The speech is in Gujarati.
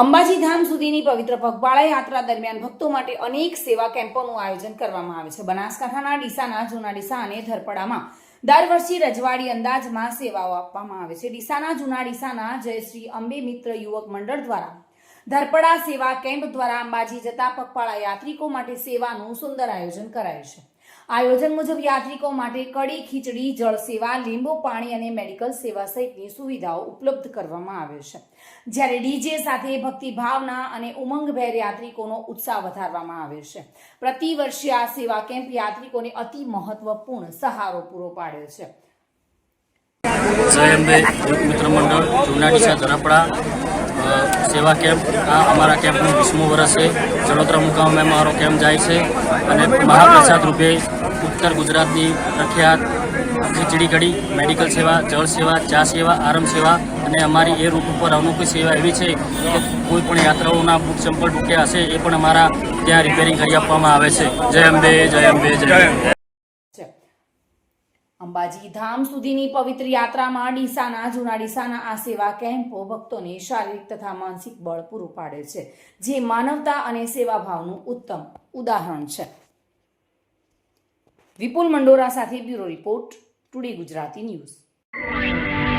અંબાજી ધામ સુધીની પવિત્ર પગપાળા યાત્રા દરમિયાન ભક્તો માટે અનેક સેવા કેમ્પોનું આયોજન કરવામાં આવે છે. બનાસકાંઠાના ડીસાના, જૂના ડીસા અને ધરપડામાં દર વર્ષે રજવાડી અંદાજમાં સેવાઓ આપવામાં આવે છે. ડીસાના, જૂના ડીસાના જયશ્રી અંબે મિત્ર યુવક મંડળ દ્વારા ધરપડા સેવા કેમ્પ દ્વારા અંબાજી જતા પગપાળા યાત્રિકો માટે સેવાનું સુંદર આયોજન કરાયું છે. આયોજન મુજબ યાત્રિકો માટે કડી, ખીચડી, જળ સેવા, લીંબુ, પાણી અને મેડિકલ સેવા સહિતની સુવિધાઓ ઉપલબ્ધ કરવામાં આવે છે. જ્યારે ડીજે સાથે ભક્તિભાવના અને ઉમંગભેર યાત્રિકોનો ઉત્સાહ વધારવામાં આવે છે. પ્રતિ વર્ષે આ સેવા કેમ્પ યાત્રિકોને અતિ મહત્વપૂર્ણ સહારો પૂરો પાડે છે. જય અંબે મિત્ર મંડળ જુનાડીસા ધરાપડા સેવા કેમ્પ, આ અમારા કેમ્પનું વીસમું વર્ષ છે. જલોત્રા મુકામે અમારો કેમ્પ જાય છે અને મહાપ્રસાદ રૂપે ઉત્તર ગુજરાતની પ્રખ્યાત ખીચડી કઢી, મેડિકલ સેવા, જળ સેવા, ચા સેવા, આરામ સેવા અને અમારી એ રૂટ ઉપર અનુકૂળ સેવા એવી છે કે કોઈ પણ યાત્રાઓના બુક ચંપલ તૂટ્યા હશે એ પણ અમારા ત્યાં રિપેરિંગ કરી આપવામાં આવે છે. જય અંબે જય અંબે, જય અંબાજી ધામ સુધીની પવિત્ર યાત્રામાં ડીસાના, જૂના ડીસાના આ સેવા કેમ્પો ભક્તોને શારીરિક તથા માનસિક બળ પૂરું પાડે છે, જે માનવતા અને સેવાભાવનું ઉત્તમ ઉદાહરણ છે. વિપુલ મંડોરા સાથે bureau report, today Gujarati news.